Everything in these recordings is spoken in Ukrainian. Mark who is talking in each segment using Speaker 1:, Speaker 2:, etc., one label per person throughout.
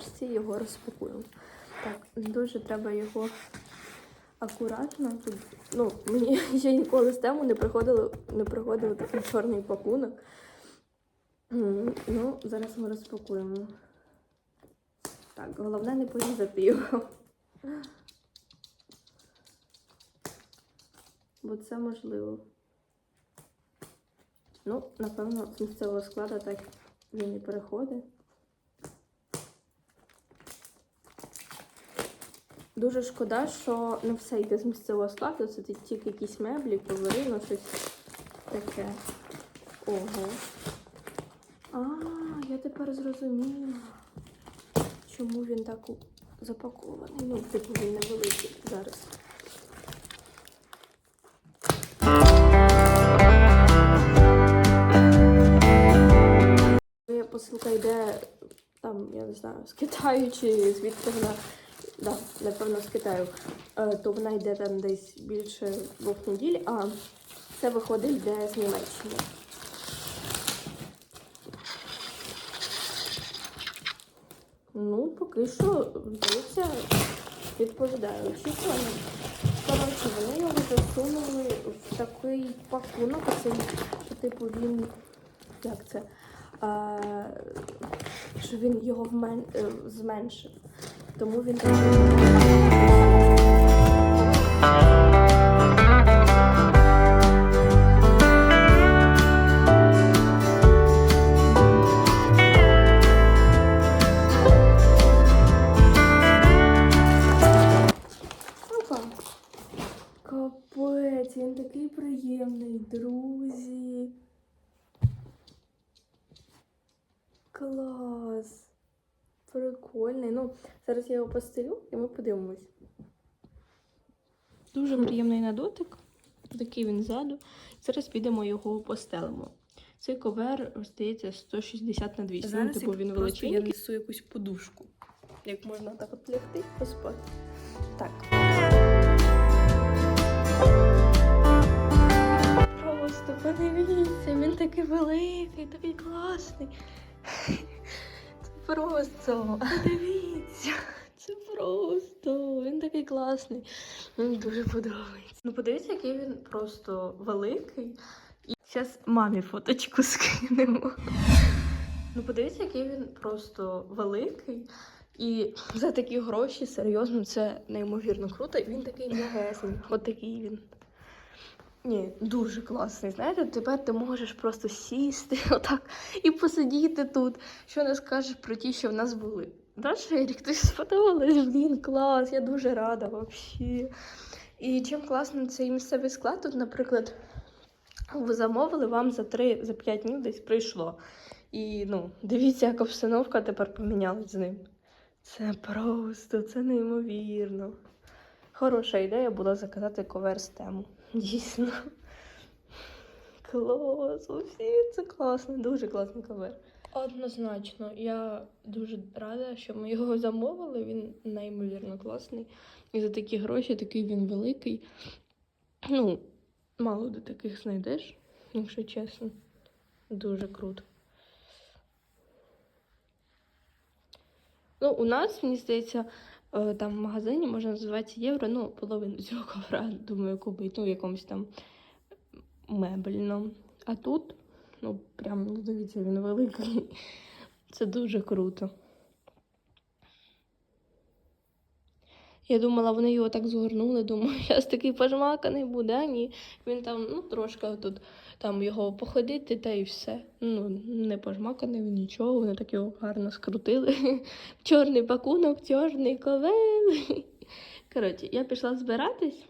Speaker 1: коробочці, його розпакуємо. Так, дуже треба його акуратно. Ну, мені ще ніколи з тему не приходило, не приходив такий чорний пакунок. Ну, зараз ми розпакуємо. Так, головне не порізати його. Бо це можливо. Ну, напевно, з місцевого складу так він і переходить. Дуже шкода, що не все йде з місцевого складу, це тільки якісь меблі, ковери, ну щось таке. Ого. А, я тепер зрозуміла, чому він так запакований. Ну, типу він невеликий зараз. Посилка йде там, я не знаю, з Китаю чи звідки вона. Да, напевно, з Китаю. Е, То вона йде там десь більше двох неділь, а це виходить йде з Німеччини. Ну, поки що, здається, відповідає очікуванням. Коротше, вони його засунули в такий пакунок, що типу він. Як це? А, що він його вмен... е, зменшив. Тому він Опа. Прикольний. Ну, зараз я його постелю і ми подивимось. Дуже приємний на дотик. Такий він ззаду. Зараз підемо його постелимо. Цей ковер, здається, 160 на 200. ну, типу, він величезний. Я несу якусь подушку. Як можна так от лягти, поспати. Так. Просто подивіться, він такий великий, такий класний. Просто, подивіться. Це просто, він такий класний. Мені дуже подобається. Ну, подивіться, який він просто великий. І зараз мамі фоточку скинемо. Ну, подивіться, який він просто великий. І за такі гроші, серйозно, це неймовірно круто. Він такий м'ягесний. От такий він. Ні, дуже класний. Знаєте, тепер ти можеш просто сісти отак і посидіти тут. Що не скажеш про ті, що в нас були. Да, Шерік, тобі сподобалось? Блін, клас, я дуже рада взагалі. І чим класний цей місцевий склад, тут, наприклад, ви замовили, вам за 3 за днів десь прийшло. І ну, дивіться, як обстановка тепер помінялась з ним. Це просто, це неймовірно. Хороша ідея була заказати ковер з тему. Дійсно. Клас, усі це класно, дуже класний ковер. Однозначно, я дуже рада, що ми його замовили. Він неймовірно класний. І за такі гроші такий він великий. Ну, мало де таких знайдеш, якщо чесно. Дуже круто. Ну, у нас, мені здається, там в магазині можна називати євро, ну, половину цього ковра, думаю, купити, ну, в якомусь там мебельному. А тут, ну, прям, дивіться, він великий. Це дуже круто. Я думала, вони його так згорнули, думаю, зараз такий пожмаканий буде, а ні. Він там, ну, трошки тут там його походити та і все. Ну, не пожмаканий, нічого, вони так його гарно скрутили. Чорний пакунок, чорний ковел. Коротше, я пішла збиратись.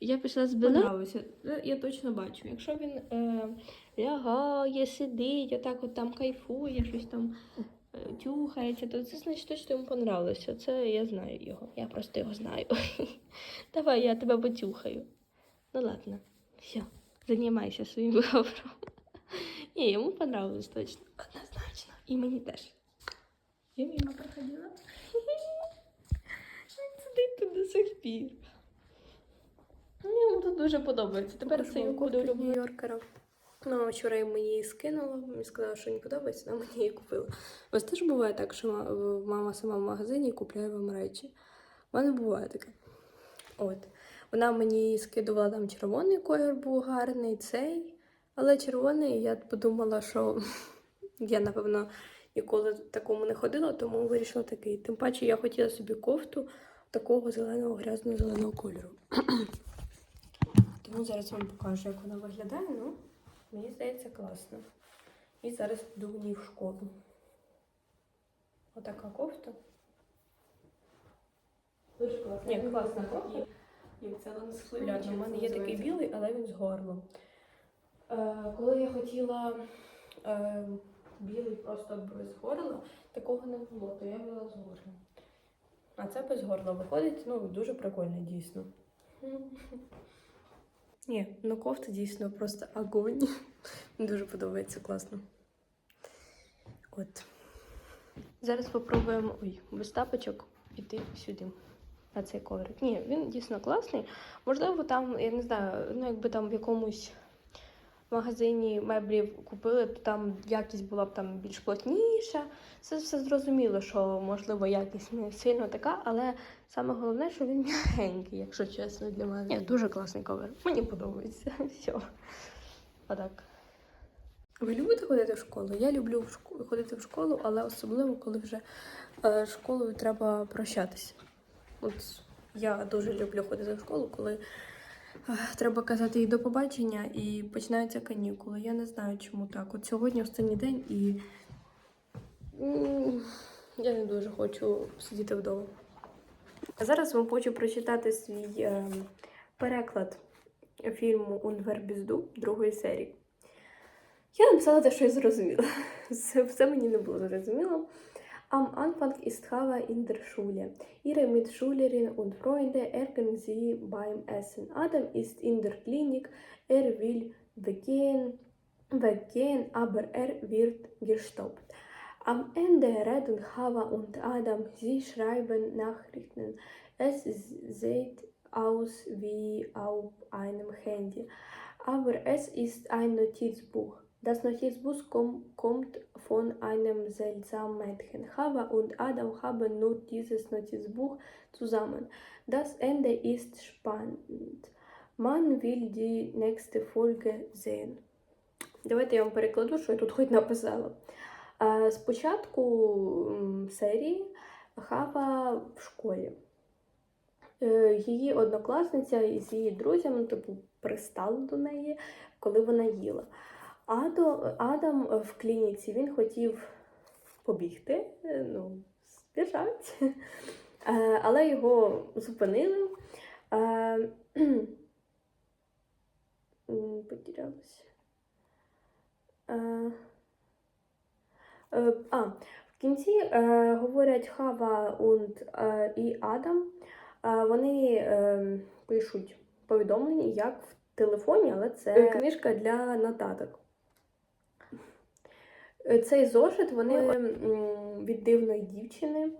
Speaker 1: Я пішла збиратися. Е, я точно бачу. Якщо він е, лягає, сидить, отак от там кайфує, щось там тюхається, то це значить точно йому понравилося. Це я знаю його. Я просто його знаю. Давай, я тебе потюхаю. Ну ладно, все, займайся своїм ковром. Ні, йому понравилось точно. Однозначно. І мені теж. Я мимо проходила. Він сидить тут до сих пір.
Speaker 2: Ну, йому тут дуже подобається. Тепер це його буде.
Speaker 1: Нью-Йоркера. Мама вчора мені її скинула, мені сказала, що не подобається, вона мені її купила. У вас теж буває так, що мама сама в магазині купляє вам речі. У мене буває таке. От. Вона мені скидувала там червоний колір був гарний, цей. Але червоний я подумала, що я, напевно, ніколи такому не ходила, тому вирішила такий. Тим паче я хотіла собі кофту такого зеленого, грязно-зеленого кольору. Тому зараз вам покажу, як вона виглядає. Ну, мені здається, класно. І зараз піду в ній в школу. Отака кофта. Дуже класна. Ні, класна кофта. Глянь, у мене є такий білий, але він з горлом. Е, коли я хотіла е, білий просто без горла, такого не було, то я взяла з горлом. А це без горла виходить, ну, дуже прикольно, дійсно. Ні, ну кофта дійсно просто огонь. Дуже подобається класно. От. Зараз спробуємо ой, без тапочок піти сюди. На цей коврик. Ні, він дійсно класний. Можливо, там, я не знаю, ну якби там в якомусь магазині меблів купили, то там якість була б там більш плотніша. Це все зрозуміло, що можливо якість не сильно така, але саме головне, що він м'ягенький, якщо чесно, для мене. Ні, дуже класний ковер. Мені подобається. Все. Отак. Ви любите ходити в школу? Я люблю в школу, ходити в школу, але особливо, коли вже е, школою треба прощатися. От я дуже люблю ходити в школу, коли треба казати їй до побачення і починаються канікули. Я не знаю, чому так. От сьогодні останній день і я не дуже хочу сидіти вдома. А зараз вам хочу прочитати свій е, переклад фільму Унвер Бізду другої серії. Я написала те, що я зрозуміла. Все мені не було зрозуміло. Am Anfang ist Hava in der Schule. Ihre Mitschülerin und Freunde ärgern sie beim Essen. Adam ist in der Klinik. Er will weggehen, weggehen aber er wird gestoppt. Am Ende reden Hava und Adam. Sie schreiben Nachrichten. Es sieht aus wie auf einem Handy. Aber es ist ein Notizbuch. Das Notizbuch kom kommt von einem seltsamen Mädchen. Hava und Adam haben nur dieses Notizbuch zusammen. Das Ende ist spannend. Man will die nächste Folge sehen. Давайте я вам перекладу, що я тут хоч написала. Е, Спочатку серії Хава в школі. Е, Її однокласниця із її друзями, типу, пристала до неї, коли вона їла. Адо, Адам е, в клініці він хотів побігти, е, ну, збіжати, Е, але його зупинили. Е, А, в кінці е, говорять Хава е, і Адам. Е, вони е, пишуть повідомлення, як в телефоні, але це книжка для нотаток. Е, Цей зошит вони від дивної дівчини,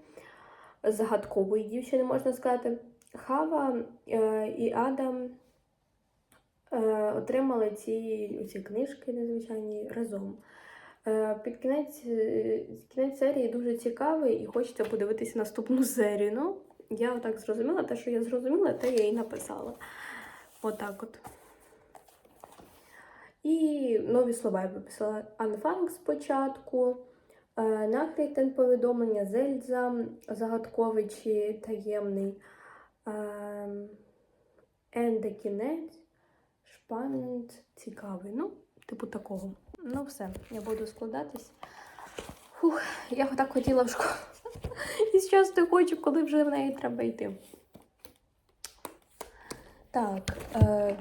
Speaker 1: загадкової дівчини, можна сказати. Хава е, і Адам е, отримали ці, ці книжки незвичайні разом. Під кінець, кінець серії дуже цікавий і хочеться подивитися наступну серію. Ну, я отак зрозуміла, те, що я зрозуміла, те я і написала. Отак от. І нові слова я виписала. Анфанг спочатку, е, Нахрітен повідомлення, Зельза, загадковий чи таємний, ем, Енде кінець, Шпанент, цікавий. Ну, типу такого. Ну, все, я буду складатись. Фух, я так хотіла в школу. І зараз не хочу, коли вже в неї треба йти. Так. Е,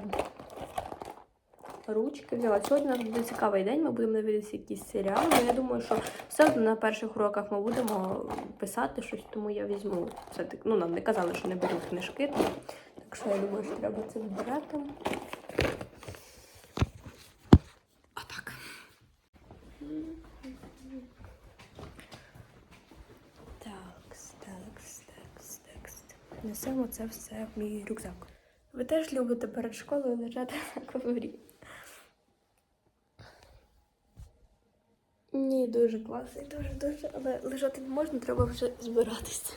Speaker 1: ручки взяла. Сьогодні у нас буде цікавий день, ми будемо дивитися якісь серіали. Я думаю, що все одно на перших уроках ми будемо писати щось, тому я візьму. Все таки, ну, нам не казали, що не беруть книжки, так що я думаю, що треба це вибирати. Отак. Такс, такс, такс, такс. Несемо це все в мій рюкзак. Ви теж любите перед школою лежати на коврі. Ні, дуже класний, дуже дуже, але лежати не можна, треба вже збиратися.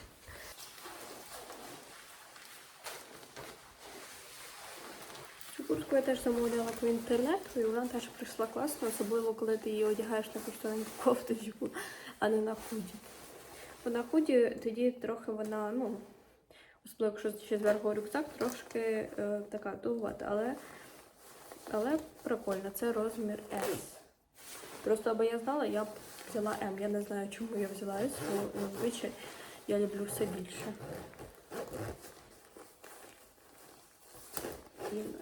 Speaker 1: Куртку я теж замовляла по інтернету, і вона теж прийшла класно, особливо коли ти її одягаєш на куштовеньку кофточку, а не на худі. Бо на худі тоді трохи вона, ну, особливо якщо ще зверху рюкзак, трошки е, така тугувата, але, але прикольно, це розмір S. Просто аби я знала, я б взяла М. Я не знаю, чому я взяла S, бо зазвичай я люблю все більше.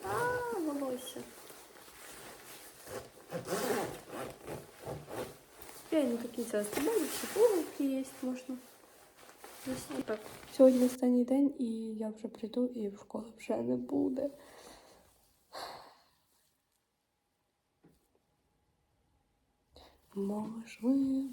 Speaker 1: А, волосся. Я не до кінця оставляю, ще пуговки є, можна. Так. Сьогодні останній день, і я вже прийду, і в школи вже не буде. Можливо.